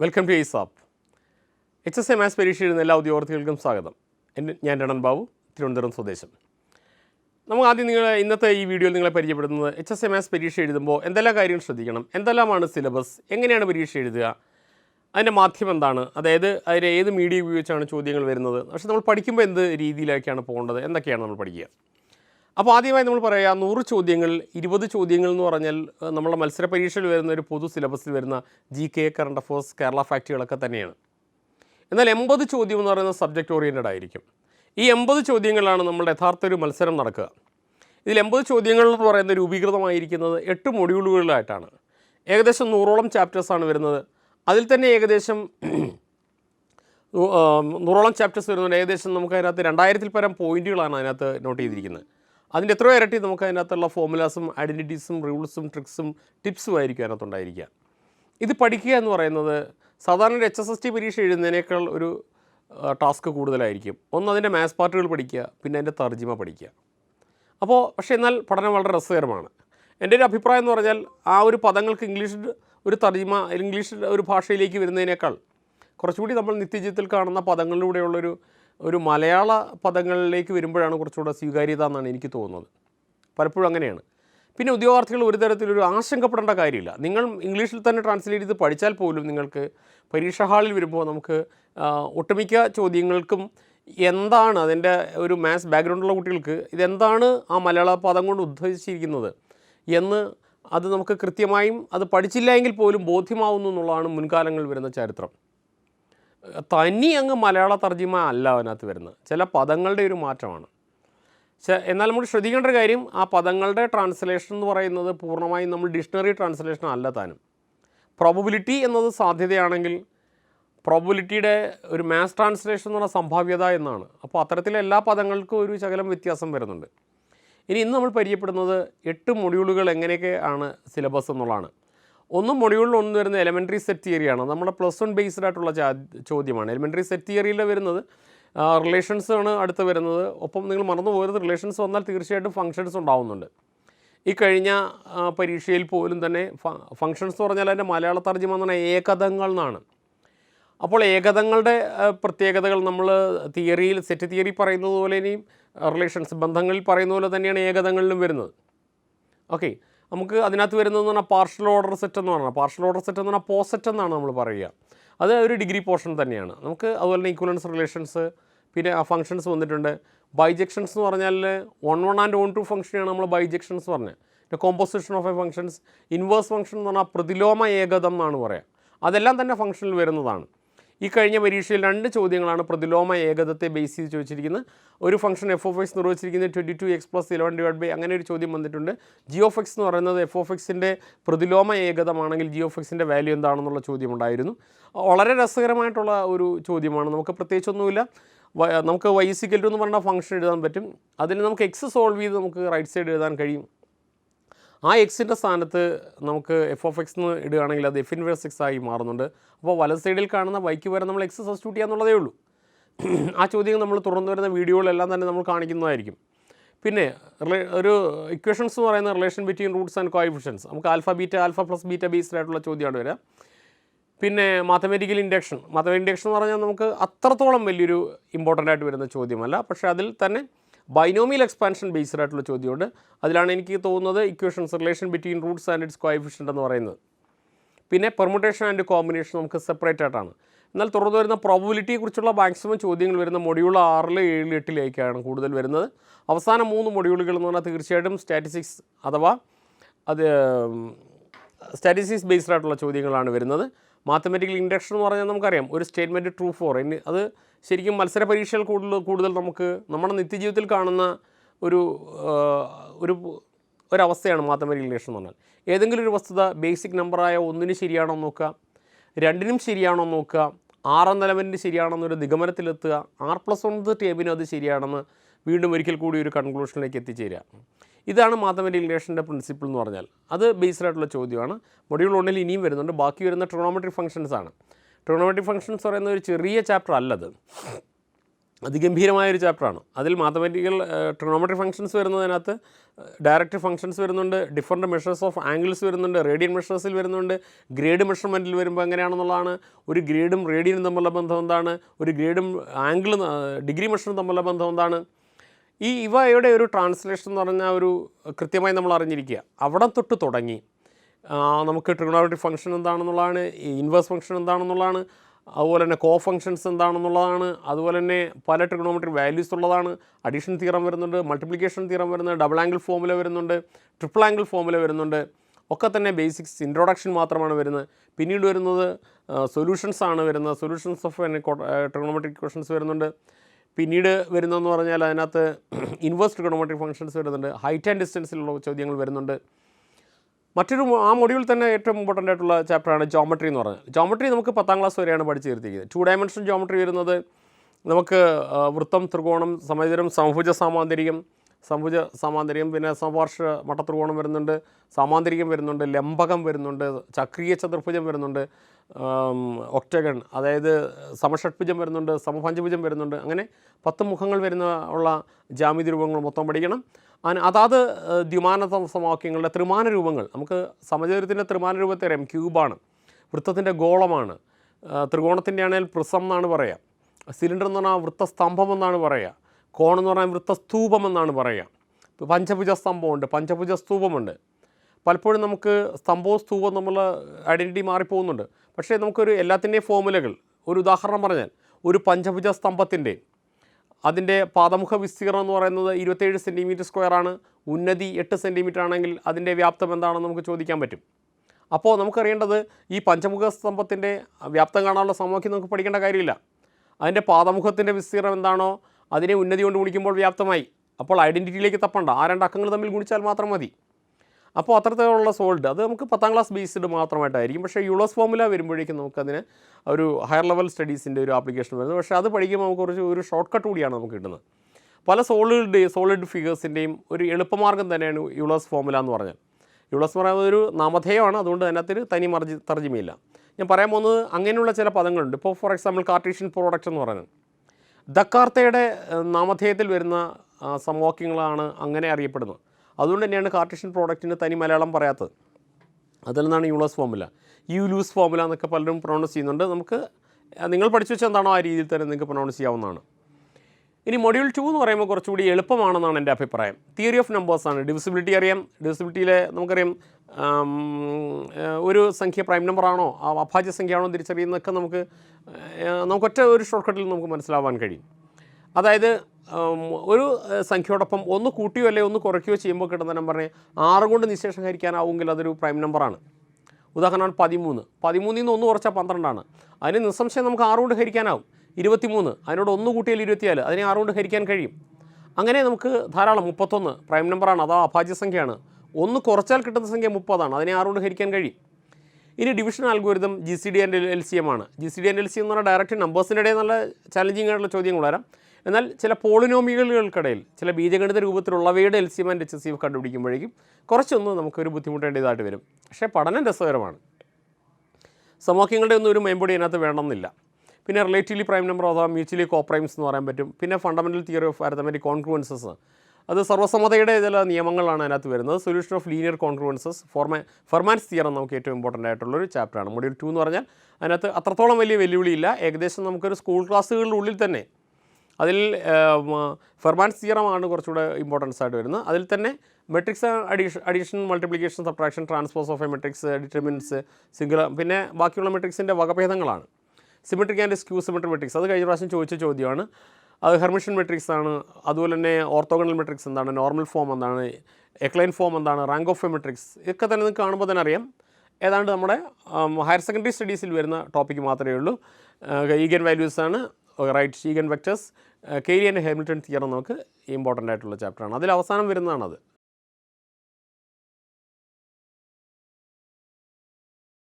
Welcome to ഐസാപ്പ് H S A maths പരീക്ഷ എഴുതുന്ന എല്ലാ ഉദ്യോഗാർത്ഥികൾക്കും സ്വാഗതം. എന്റെ ഞാൻ രണൻ ബാബു തിരുവനന്തപുരം സ്വദേശം. നമുക്ക് ആദ്യം നിങ്ങൾ ഇന്നത്തെ ഈ വീഡിയോയിൽ നിങ്ങളെ പരിചയപ്പെടുത്തുന്നത് എച്ച് എസ് എ മാത്സ് പരീക്ഷ എഴുതുമ്പോൾ എന്തെല്ലാം കാര്യങ്ങൾ ശ്രദ്ധിക്കണം എന്തെല്ലാമാണ് സിലബസ് എങ്ങനെയാണ് പരീക്ഷ എഴുതുക അതിന്റെ മാധ്യമം എന്താണ് അതായത് അതിൽ ഏത് മീഡിയ ഉപയോഗിച്ചാണ് ചോദ്യങ്ങൾ വരുന്നത് പക്ഷേ നമ്മൾ പഠിക്കുമ്പോൾ എന്ത് രീതിയിലൊക്കെയാണ് പോകേണ്ടത് എന്തൊക്കെയാണ് നമ്മൾ പഠിക്കുക? അപ്പോൾ ആദ്യമായി നമ്മൾ പറയാം നൂറ് ചോദ്യങ്ങൾ ഇരുപത് ചോദ്യങ്ങൾ എന്ന് പറഞ്ഞാൽ നമ്മുടെ മത്സര പരീക്ഷയിൽ വരുന്ന ഒരു പൊതു സിലബസിൽ വരുന്ന G K current affairs Kerala ഫാക്റ്റുകളൊക്കെ തന്നെയാണ്. എന്നാൽ എൺപത് ചോദ്യം എന്ന് പറയുന്നത് സബ്ജക്റ്റ് ഓറിയന്റഡ് ആയിരിക്കും. ഈ എൺപത് ചോദ്യങ്ങളാണ് നമ്മുടെ യഥാർത്ഥ ഒരു മത്സരം നടക്കുക. ഇതിൽ എൺപത് ചോദ്യങ്ങൾ എന്ന് പറയുന്നത് രൂപീകൃതമായിരിക്കുന്നത് എട്ട് മൊഡ്യൂളുകളിലായിട്ടാണ്. ഏകദേശം നൂറോളം ചാപ്റ്റേഴ്സാണ് വരുന്നത്. അതിൽ തന്നെ ഏകദേശം നൂറോളം ചാപ്റ്റേഴ്സ് വരുന്നുണ്ട്. ഏകദേശം നമുക്ക് അതിനകത്ത് രണ്ടായിരത്തിൽ പരം പോയിന്റുകളാണ് അതിനകത്ത് നോട്ട് ചെയ്തിരിക്കുന്നത്. അതിന്റെ എത്രയോ ഇരട്ടി നമുക്ക് അതിനകത്തുള്ള ഫോമുലാസും ഐഡന്റിറ്റീസും റൂൾസും ട്രിക്സും ടിപ്സും ആയിരിക്കും അതിനകത്തുണ്ടായിരിക്കുക. ഇത് പഠിക്കുക എന്ന് പറയുന്നത് സാധാരണ ഒരു എച്ച് എസ് എസ് ടി പരീക്ഷ എഴുതുന്നതിനേക്കാൾ ഒരു ടാസ്ക് കൂടുതലായിരിക്കും. ഒന്ന് അതിന്റെ മാത്സ് പാർട്ടുകൾ പഠിക്കുക പിന്നെ അതിന്റെ തർജിമ പഠിക്കുക. അപ്പോൾ പക്ഷേ എന്നാൽ പഠനം വളരെ രസകരമാണ്. എന്റെ ഒരു അഭിപ്രായം എന്ന് പറഞ്ഞാൽ ആ ഒരു പദങ്ങൾക്ക് ഇംഗ്ലീഷ് ഒരു തർജിമ ഇംഗ്ലീഷ് ഒരു ഭാഷയിലേക്ക് വരുന്നതിനേക്കാൾ കുറച്ചുകൂടി നമ്മൾ നിത്യജീവിതത്തിൽ കാണുന്ന പദങ്ങളിലൂടെയുള്ളൊരു ഒരു മലയാള പദങ്ങളിലേക്ക് വരുമ്പോഴാണ് കുറച്ചുകൂടെ സ്വീകാര്യത എന്നാണ് എനിക്ക് തോന്നുന്നത്. പലപ്പോഴും അങ്ങനെയാണ്. പിന്നെ ഉദ്യോഗാർത്ഥികൾ ഒരു തരത്തിലൊരു ആശങ്കപ്പെടേണ്ട കാര്യമില്ല. നിങ്ങൾ ഇംഗ്ലീഷിൽ തന്നെ ട്രാൻസ്ലേറ്റ് ചെയ്ത് പഠിച്ചാൽ പോലും നിങ്ങൾക്ക് പരീക്ഷാ ഹാളിൽ വരുമ്പോൾ നമുക്ക് ഒട്ടുമിക്ക ചോദ്യങ്ങൾക്കും എന്താണ് അതിന്റെ ഒരു മാത്സ് ബാക്ക്ഗ്രൗണ്ടുള്ള കുട്ടികൾക്ക് ഇതെന്താണ് ആ മലയാള പദം കൊണ്ട് ഉദ്ദേശിച്ചിരിക്കുന്നത് എന്ന് അത് നമുക്ക് കൃത്യമായും അത് പഠിച്ചില്ല എങ്കിൽ പോലും ബോധ്യമാവുന്നു എന്നുള്ളതാണ് മുൻകാലങ്ങളിൽ വരുന്ന ചരിത്രം. തനി അങ്ങ് മലയാള തർജിമ അല്ല അതിനകത്ത് വരുന്നത്. ചില പദങ്ങളുടെ ഒരു മാറ്റമാണ്. എന്നാൽ നമ്മൾ ശ്രദ്ധിക്കേണ്ട ഒരു കാര്യം ആ പദങ്ങളുടെ ട്രാൻസ്ലേഷൻ എന്ന് പറയുന്നത് പൂർണമായും നമ്മൾ ഡിക്ഷണറി ട്രാൻസ്ലേഷൻ അല്ല താനും. പ്രോബബിലിറ്റി എന്നത് സാധ്യതയാണെങ്കിൽ പ്രോബബിലിറ്റിയുടെ ഒരു മാസ് ട്രാൻസ്ലേഷൻ എന്ന് പറഞ്ഞ സംഭാവ്യത എന്നാണ്. അപ്പോൾ അത്തരത്തിലെ എല്ലാ പദങ്ങൾക്കും ഒരു ശകലം വ്യത്യാസം വരുന്നുണ്ട്. ഇനി ഇന്ന് നമ്മൾ പരിചയപ്പെടുന്നത് എട്ട് മൊഡ്യൂളുകൾ എങ്ങനെയൊക്കെ ആണ് സിലബസ് എന്നുള്ളതാണ്. ഒന്ന് മൊഡ്യൂളിൽ ഒന്ന് വരുന്ന എലമെന്ററി സെറ്റ് തിയറിയാണ് നമ്മുടെ പ്ലസ് വൺ ബേസ്ഡ് ആയിട്ടുള്ള ചോദ്യമാണ്. എലമെന്ററി സെറ്റ് തിയറിയിൽ വരുന്നത് റിലേഷൻസ് ആണ് അടുത്ത് വരുന്നത്. ഒപ്പം നിങ്ങൾ മറന്നു പോകരുത് റിലേഷൻസ് വന്നാൽ തീർച്ചയായിട്ടും ഫങ്ഷൻസ് ഉണ്ടാവുന്നുണ്ട്. ഈ കഴിഞ്ഞ പരീക്ഷയിൽ പോലും തന്നെ ഫങ്ഷൻസ് എന്ന് പറഞ്ഞാൽ അതിന്റെ മലയാള തർജമ എന്ന് പറഞ്ഞാൽ ഏകതങ്ങൾ എന്നാണ്. അപ്പോൾ ഏകതങ്ങളുടെ പ്രത്യേകതകൾ നമ്മൾ തിയറിയിൽ സെറ്റ് തിയറി പറയുന്നത് പോലെ ഇനിയും റിലേഷൻസ് ബന്ധങ്ങളിൽ പറയുന്ന പോലെ തന്നെയാണ് ഏകതങ്ങളിലും വരുന്നത്. ഓക്കെ നമുക്ക് അതിനകത്ത് വരുന്നതെന്ന് പറഞ്ഞാൽ പാർഷ്യൽ ഓർഡർ സെറ്റ് എന്ന് പറഞ്ഞാൽ പാർഷ്യൽ ഓർഡർ സെറ്റ് എന്ന് പറഞ്ഞാൽ പോസെറ്റ് എന്നാണ് നമ്മൾ പറയുക. അത് ഒരു ഡിഗ്രി പോർഷൻ തന്നെയാണ്. നമുക്ക് അതുപോലെ തന്നെ ഈക്വലൻസ് റിലേഷൻസ് പിന്നെ ആ ഫങ്ഷൻസ് വന്നിട്ടുണ്ട്. ബൈജെക്ഷൻസ് എന്ന് പറഞ്ഞാൽ one one and onto ഫംഗ്ഷനാണ് നമ്മൾ ബൈജക്ഷൻസ് പറഞ്ഞത്. പിന്നെ composition of a functions inverse function എന്ന് പറഞ്ഞാൽ പ്രതിലോമ ഏകതം എന്നാണ് പറയുക. അതെല്ലാം തന്നെ ഫംഗ്ഷനിൽ വരുന്നതാണ്. ഈ കഴിഞ്ഞ പരീക്ഷയിൽ രണ്ട് ചോദ്യങ്ങളാണ് പ്രതിലോമ ഏകതത്തെ ബേസ് ചെയ്ത് ചോദിച്ചിരിക്കുന്നത്. ഒരു function F of X നിർവഹിച്ചിരിക്കുന്നത് twenty two X plus eleven divide by അങ്ങനെ ഒരു ചോദ്യം വന്നിട്ടുണ്ട്. ജി ഓഫ് എക്സ് എന്ന് പറയുന്നത് എഫ് ഓഫ് എക്സിന്റെ പ്രതിലോമ ഏകതമാണെങ്കിൽ ജി ഓഫ് എക്സിന്റെ വാല്യൂ എന്താണെന്നുള്ള ചോദ്യം ഉണ്ടായിരുന്നു വളരെ രസകരമായിട്ടുള്ള ഒരു ചോദ്യമാണ്. നമുക്ക് പ്രത്യേകിച്ചൊന്നുമില്ല. നമുക്ക് വൈസിക്കൽ ടു എന്ന് പറഞ്ഞ ഫംഗ്ഷൻ എഴുതാൻ പറ്റും. അതിൽ നമുക്ക് എക്സ് സോൾവ് ചെയ്ത് നമുക്ക് റൈറ്റ് സൈഡ് എഴുതാൻ കഴിയും. ആ എക്സിന്റെ സ്ഥാനത്ത് നമുക്ക് എഫ് ഓഫ് എക്സ് എന്ന് ഇടുകയാണെങ്കിൽ അത് എഫ് ഇൻവേഴ്സ് എക്സ് ആയി മാറുന്നുണ്ട്. അപ്പോൾ വലത് സൈഡിൽ കാണുന്ന വൈക്ക് വരെ നമ്മൾ എക്സ് സബ്സ്റ്റിറ്റ്യൂട്ട് ചെയ്യാന്നുള്ളതേ ഉള്ളൂ. ആ ചോദ്യം നമ്മൾ തുറന്നു വരുന്ന വീഡിയോകളെല്ലാം തന്നെ നമ്മൾ കാണിക്കുന്നതായിരിക്കും. പിന്നെ ഒരു ഇക്വേഷൻസ് എന്ന് പറയുന്ന relation between roots and coefficients നമുക്ക് alpha beta alpha plus beta based ആയിട്ടുള്ള ചോദ്യമാണ് വരിക. പിന്നെ മാത്തമാറ്റിക്കൽ ഇൻഡക്ഷൻ മാത്തമാറ്റിക്കൽ ഇൻഡക്ഷൻ എന്ന് പറഞ്ഞാൽ നമുക്ക് അത്രത്തോളം വലിയൊരു ഇമ്പോർട്ടന്റ് ആയിട്ട് വരുന്ന ചോദ്യമല്ല. പക്ഷേ അതിൽ തന്നെ ബൈനോമിയൽ എക്സ്പാൻഷൻ ബേസ്ഡ് ആയിട്ടുള്ള ചോദ്യമുണ്ട്. അതിലാണ് എനിക്ക് തോന്നുന്നത് equations relation between roots and its coefficient എന്ന് പറയുന്നത്. പിന്നെ പെർമുട്ടേഷൻ ആൻഡ് കോമ്പിനേഷൻ നമുക്ക് സെപ്പറേറ്റ് ആയിട്ടാണ്. എന്നാൽ തുടർന്ന് വരുന്ന പ്രോബിലിറ്റിയെ കുറിച്ചുള്ള മാക്സിമം ചോദ്യങ്ങൾ വരുന്ന മൊഡ്യൂൾ ആറിൽ ഏഴിൽ എട്ടിലേക്കാണ് കൂടുതൽ വരുന്നത്. അവസാന മൂന്ന് മൊഡ്യൂളുകൾ എന്ന് പറഞ്ഞാൽ തീർച്ചയായിട്ടും സ്റ്റാറ്റിസ്റ്റിക്സ് അഥവാ അത് സ്റ്റാറ്റിസ്റ്റിക്സ് ബേസ്ഡ് ആയിട്ടുള്ള ചോദ്യങ്ങളാണ് വരുന്നത്. മാത്തമാറ്റിക്കൽ ഇൻഡക്ഷൻ എന്ന് പറഞ്ഞാൽ നമുക്കറിയാം. ഒരു സ്റ്റേറ്റ്മെന്റ് ട്രൂ ഫോർ അത് ശരിക്കും മത്സര പരീക്ഷകൾ കൂടുതൽ കൂടുതൽ നമുക്ക് നമ്മുടെ നിത്യജീവിതത്തിൽ കാണുന്ന ഒരു ഒരു ഒരവസ്ഥയാണ് മാത്തമാറ്റിക്കൽ റിലേഷൻ എന്ന് പറഞ്ഞാൽ. ഏതെങ്കിലും ഒരു വസ്തുത ബേസിക് നമ്പറായ ഒന്നിന് ശരിയാണോ നോക്കുക രണ്ടിനും ശരിയാണോ നോക്കുക ആറാം എലമെന്റ് ശരിയാണെന്നൊരു നിഗമനത്തിലെത്തുക ആർ പ്ലസ് ഒന്ന് ടേബിനും അത് ശരിയാണെന്ന് വീണ്ടും ഒരിക്കൽ കൂടി ഒരു കൺക്ലൂഷനിലേക്ക് എത്തിച്ചേരുക. ഇതാണ് മാത്തമാറ്റിക് റിലേഷന്റെ പ്രിൻസിപ്പിൾ എന്ന് പറഞ്ഞാൽ. അത് ബേസ്ഡ് ആയിട്ടുള്ള ചോദ്യമാണ്. മൊഡ്യൂൾ ഒന്നിൽ ഇനിയും വരുന്നുണ്ട്. ബാക്കി വരുന്ന ട്രിഗണോമെട്രി ഫംഗ്ഷൻസ് ആണ്. ട്രിഗണോമെട്രി ഫങ്ഷൻസ് പറയുന്ന ഒരു ചെറിയ ചാപ്റ്റർ അല്ലത്. അതിഗംഭീരമായൊരു ചാപ്റ്ററാണ്. അതിൽ മാത്തമാറ്റിക്കൽ ട്രിഗണോമെട്രി ഫങ്ഷൻസ് വരുന്നതിനകത്ത് ഡയറക്റ്റ് ഫങ്ഷൻസ് വരുന്നുണ്ട് ഡിഫറെന്റ് മെഷേഴ്സ് ഓഫ് ആംഗിൾസ് വരുന്നുണ്ട് റേഡിയൻ മെഷേഴ്സിൽ വരുന്നുണ്ട് ഗ്രേഡ് മെഷർമെന്റിൽ വരുമ്പോൾ എങ്ങനെയാണെന്നുള്ളതാണ് ഒരു ഗ്രേഡും റേഡിയനും തമ്മിലുള്ള ബന്ധം എന്താണ് ഒരു ഗ്രേഡും ആംഗിൾ ഡിഗ്രി മെഷറും തമ്മിലുള്ള ബന്ധം എന്താണ്. ഈ ഇവയുടെ ഒരു ട്രാൻസ്ലേഷൻ എന്ന് പറഞ്ഞാൽ ഒരു കൃത്യമായി നമ്മൾ അറിഞ്ഞിരിക്കുക. അവിടെ തൊട്ട് തുടങ്ങി. നമുക്ക് ട്രിഗണോമെട്രി ഫംഗ്ഷൻ എന്താണെന്നുള്ളതാണ് ഇൻവേഴ്സ് ഫംഗ്ഷൻ എന്താണെന്നുള്ളതാണ് അതുപോലെ തന്നെ കോ ഫംഗ്ഷൻസ് എന്താണെന്നുള്ളതാണ് അതുപോലെ തന്നെ പല ട്രിഗണോമെട്രി വാല്യൂസ് ഉള്ളതാണ്. അഡീഷൻ തീറം വരുന്നുണ്ട് മൾട്ടിപ്ലിക്കേഷൻ തീറം വരുന്നുണ്ട് ഡബിൾ ആംഗിൾ ഫോമുല വരുന്നുണ്ട് ട്രിപ്പിൾ ആംഗിൾ ഫോമുല വരുന്നുണ്ട്. ഒക്കെ തന്നെ ബേസിക്സ് ഇൻട്രൊഡക്ഷൻ മാത്രമാണ് വരുന്നത്. പിന്നീട് വരുന്നത് സൊല്യൂഷൻസ് ആണ് വരുന്നത്. സൊല്യൂഷൻസ് ഓഫ് ട്രിഗണോമെട്രിക് ക്വസ്റ്റൻസ് വരുന്നുണ്ട്. പിന്നീട് വരുന്നതെന്ന് പറഞ്ഞാൽ അതിനകത്ത് ഇൻവേഴ്സ് ട്രിഗണോമെട്രിക് ഫംഗ്ഷൻസ് വരുന്നുണ്ട്. ഹൈറ്റ് ആൻഡ് ഡിസ്റ്റൻസിലുള്ള ചോദ്യങ്ങൾ വരുന്നുണ്ട്. മറ്റൊരു ആ മൊഡ്യൂൾ തന്നെ ഏറ്റവും ഇമ്പോർട്ടന്റ് ആയിട്ടുള്ള ചാപ്റ്ററാണ് ജോമെട്രി എന്ന് പറഞ്ഞത്. ജോമെട്രി നമുക്ക് പത്താം ക്ലാസ് വരെയാണ് പഠിച്ചു തീർത്തിരിക്കുന്നത് ടു ഡയമെൻഷൻ ജോമെട്രി വരുന്നത് നമുക്ക് വൃത്തം ത്രികോണം സമചരം സമഭുജ സാമാന്തരികം സമഭുജ സമാന്തരികം പിന്നെ സമപാർഷ മട്ടത്രികോണം വരുന്നുണ്ട് സമാന്തരികം വരുന്നുണ്ട് ലംബകം വരുന്നുണ്ട് ചക്രീയ ചതുർഭുജം വരുന്നുണ്ട് ഒക്ടഗൺ അതായത് സമഷഡ്ഭുജം വരുന്നുണ്ട് സമപഞ്ചഭുജം വരുന്നുണ്ട് അങ്ങനെ പത്ത് മുഖങ്ങൾ വരുന്ന ഉള്ള ജാമിതി രൂപങ്ങൾ മൊത്തം പഠിക്കണം. അതിന് അതാത് ദ്വിമാന സമവാക്യങ്ങളുടെ ത്രിമാന രൂപങ്ങൾ നമുക്ക് സമചതുരത്തിന്റെ ത്രിമാന രൂപത്തെ അറിയാം ക്യൂബാണ് വൃത്തത്തിന്റെ ഗോളമാണ് ത്രികോണത്തിന്റെ ആണെങ്കിൽ പ്രിസം എന്നാണ് പറയുക സിലിണ്ടർ എന്ന് പറഞ്ഞാൽ വൃത്തസ്തംഭം എന്നാണ് പറയുക കോൺ എന്ന് പറഞ്ഞാൽ വൃത്തസ്തൂപം എന്നാണ് പറയുക. ഇപ്പോൾ പഞ്ചഭുജ സ്തംഭമുണ്ട് പഞ്ചഭുജ സ്തൂപമുണ്ട് പലപ്പോഴും നമുക്ക് സ്തംഭവും സ്തൂപവും നമ്മൾ ഐഡന്റിറ്റി മാറിപ്പോകുന്നുണ്ട്. പക്ഷേ നമുക്കൊരു എല്ലാത്തിന്റെയും ഫോമുലകൾ ഒരു ഉദാഹരണം പറഞ്ഞാൽ ഒരു പഞ്ചഭുജ സ്തംഭത്തിന്റെ അതിന്റെ പാദമുഖ വിസ്തീർണം എന്ന് പറയുന്നത് ഇരുപത്തേഴ് സെന്റിമീറ്റർ സ്ക്വയറാണ് ഉന്നതി എട്ട് സെന്റിമീറ്റർ ആണെങ്കിൽ അതിന്റെ വ്യാപ്തം എന്താണെന്ന് നമുക്ക് ചോദിക്കാൻ പറ്റും. അപ്പോൾ നമുക്കറിയേണ്ടത് ഈ പഞ്ചമുഖ സ്തംഭത്തിന്റെ വ്യാപ്തം കാണാനുള്ള സമവാക്യം നമുക്ക് പഠിക്കേണ്ട കാര്യമില്ല. അതിന്റെ പാദമുഖത്തിന്റെ വിസ്തീർണം എന്താണോ അതിനെ ഉന്നതി കൊണ്ട് ഗുണിക്കുമ്പോൾ വ്യാപ്തമായി. അപ്പോൾ ഐഡന്റിറ്റിയിലേക്ക് തപ്പണ്ട. ആ രണ്ട് അക്കങ്ങൾ തമ്മിൽ ഗുണിച്ചാൽ മാത്രം മതി. അപ്പോൾ അത്തരത്തിലുള്ള സോൾഡ് അത് നമുക്ക് പത്താം ക്ലാസ് ബേസ്ഡ് മാത്രമായിട്ടായിരിക്കും. പക്ഷേ യുളോസ് ഫോമുല വരുമ്പോഴേക്കും നമുക്കതിന് ഒരു ഹയർ ലെവൽ സ്റ്റഡീസിന്റെ ഒരു ആപ്ലിക്കേഷൻ വരുന്നത് പക്ഷേ അത് പഠിക്കുമ്പോൾ നമുക്ക് കുറച്ച് ഒരു ഷോർട്ട് കട്ട് കൂടിയാണ് നമുക്ക് കിട്ടുന്നത്. പല സോളിഡ് സോളിഡ് ഫിഗേഴ്സിന്റെയും ഒരു എളുപ്പമാർഗം തന്നെയാണ് യുളോസ് ഫോമുല എന്ന് പറഞ്ഞാൽ. യുളോസ് എന്ന് പറയുന്നത് ഒരു നാമധേയമാണ്. അതുകൊണ്ട് അതിനകത്തൊരു തനി മർജി തർജിമയില്ല. ഞാൻ പറയാൻ പോകുന്നത് അങ്ങനെയുള്ള ചില പദങ്ങളുണ്ട്. ഇപ്പോൾ ഫോർ എക്സാമ്പിൾ കാർട്ടീഷ്യൻ പ്രോഡക്റ്റ് എന്ന് പറയുന്നത് ദക്കാർത്തയുടെ നാമധേയത്തിൽ വരുന്ന സമവാക്യങ്ങളാണ് അങ്ങനെ അറിയപ്പെടുന്നത്. അതുകൊണ്ട് തന്നെയാണ് കാർട്ടീഷ്യൻ പ്രോഡക്റ്റിന് തനി മലയാളം പറയാത്തത്. അതിൽ നിന്നാണ് യൂളസ് ഫോമുല യൂലൂസ് ഫോമുല എന്നൊക്കെ പലരും പ്രൊണൗൺസ് ചെയ്യുന്നുണ്ട്. നമുക്ക് നിങ്ങൾ പഠിച്ചു വെച്ചാൽ എന്താണോ ആ രീതിയിൽ തന്നെ നിങ്ങൾക്ക് പ്രൊണൗൺസ് ചെയ്യാവുന്നതാണ്. ഇനി മൊഡ്യൂൾ ടു എന്ന് പറയുമ്പോൾ കുറച്ചുകൂടി എളുപ്പമാണെന്നാണ് എന്റെ അഭിപ്രായം. Theory of നമ്പേഴ്സാണ്. ഡിവിസിബിലിറ്റി അറിയാം. ഡിവിസിബിലിറ്റിയിലെ നമുക്കറിയാം ഒരു സംഖ്യ പ്രൈം നമ്പറാണോ? അഭാജ്യ സംഖ്യയാണോ തിരിച്ചറിയുന്നതൊക്കെ നമുക്ക് നമുക്കൊറ്റ ഒരു ഷോർട്ട് കട്ടിൽ നമുക്ക് മനസ്സിലാവാൻ കഴിയും. അതായത് ഒരു സംഖ്യയോടൊപ്പം ഒന്ന് കൂട്ടിയോ അല്ലെങ്കിൽ ഒന്ന് കുറയ്ക്കുകയോ ചെയ്യുമ്പോൾ കിട്ടുന്ന നമ്പറിനെ ആറ് കൊണ്ട് നിശേഷം ഹരിക്കാനാവുമെങ്കിൽ അതൊരു പ്രൈം നമ്പറാണ്. ഉദാഹരണമാണ് പതിമൂന്ന്. പതിമൂന്നിൽ നിന്ന് ഒന്ന് കുറച്ചാൽ പന്ത്രണ്ടാണ്. അതിന് നിസ്സംശയം നമുക്ക് ആറ് കൊണ്ട് ഹരിക്കാനാവും. ഇരുപത്തിമൂന്ന്. അതിനോട് ഒന്ന് കൂട്ടിയാൽ ഇരുപത്തിനാല് അതിനെ ആറ് കൊണ്ട് ഹരിക്കാൻ കഴിയും. അങ്ങനെ നമുക്ക് ധാരാളം മുപ്പത്തൊന്ന് പ്രൈം നമ്പറാണ്. അതാ അഭാജ്യ സംഖ്യയാണ്. ഒന്ന് കുറച്ചാൽ കിട്ടുന്ന സംഖ്യ മുപ്പതാണ്. അതിനെ ആറുകൊണ്ട് ഹരിക്കാൻ കഴിയും. ഇനി division algorithm G C D and L C M ആണ്. G C D and L C എന്ന് പറഞ്ഞാൽ ഡയറക്റ്റ് നമ്പേഴ്സിന്റെ ഇടയിൽ നല്ല ചാലഞ്ചിങ് ആയിട്ടുള്ള ചോദ്യങ്ങൾ വരാം. എന്നാൽ ചില പോളിനോമിയലുകൾക്കിടയിൽ ചില ബീജഗണിത രൂപത്തിലുള്ളവയുടെ L C M and H S C F കണ്ടുപിടിക്കുമ്പോഴേക്കും കുറച്ചൊന്ന് നമുക്കൊരു ബുദ്ധിമുട്ടേണ്ടതായിട്ട് വരും. പക്ഷേ പഠനം രസകരമാണ്. സമവാക്യങ്ങളുടെ ഒന്നും ഒരു മേമ്പൊടി അതിനകത്ത് വേണമെന്നില്ല. പിന്നെ റിലേറ്റീവ്ലി പ്രൈം നമ്പർ അഥവാ മ്യൂച്വലി കോപ്രൈംസ് എന്ന് പറയാൻ പറ്റും. പിന്നെ fundamental theory of arithmetic congruences അത് സർവസമ്മതയുടെ ചില നിയമങ്ങളാണ് അതിനകത്ത് വരുന്നത്. Solution of linear congruences ഫോർമാ Fermat's theorem നമുക്ക് ഏറ്റവും ഇമ്പോർട്ടന്റ് ആയിട്ടുള്ളൊരു ചാപ്റ്ററാണ് മൊഡ്യൂൾ ടു എന്ന് പറഞ്ഞാൽ അതിനകത്ത് അത്രത്തോളം വലിയ വെല്ലുവിളിയില്ല. ഏകദേശം നമുക്കൊരു സ്കൂൾ ക്ലാസ്സുകളുടെ ഉള്ളിൽ തന്നെ അതിൽ ഫെർമാൻസ് തിയറമാണ് കുറച്ചുകൂടെ ഇമ്പോർട്ടൻസ് ആയിട്ട് വരുന്നത്. അതിൽ തന്നെ matrix addition addition multiplication subtraction transpose of a matrix determinants singular പിന്നെ ബാക്കിയുള്ള മെട്രിക്സിന്റെ വകഭേദങ്ങളാണ്. Symmetric and skew symmetric matrix അത് കഴിഞ്ഞ പ്രാവശ്യം ചോദിച്ച ചോദ്യമാണ്. അത് ഹെർമിഷൻ മെട്രിക്സ് ആണ്. അതുപോലെ തന്നെ ഓർത്തോഗണൽ മെട്രിക്സ് എന്താണ് നോർമൽ ഫോം എന്താണ് എക്ലൈൻ ഫോം എന്താണ് റാങ്ക് ഓഫ് മെട്രിക്സ് ഇതൊക്കെ തന്നെ നിങ്ങൾക്ക് കാണുമ്പോൾ തന്നെ അറിയാം. ഏതാണ്ട് നമ്മുടെ ഹയർ സെക്കൻഡറി സ്റ്റഡീസിൽ വരുന്ന ടോപ്പിക്ക് മാത്രമേ ഉള്ളൂ. ഈഗൻ വാല്യൂസ് ആണ്. Right eigen vectors Cayley and theorem നമുക്ക് ഇമ്പോർട്ടന്റ് ആയിട്ടുള്ള ചാപ്റ്ററാണ് അതിൽ അവസാനം വരുന്നതാണത്.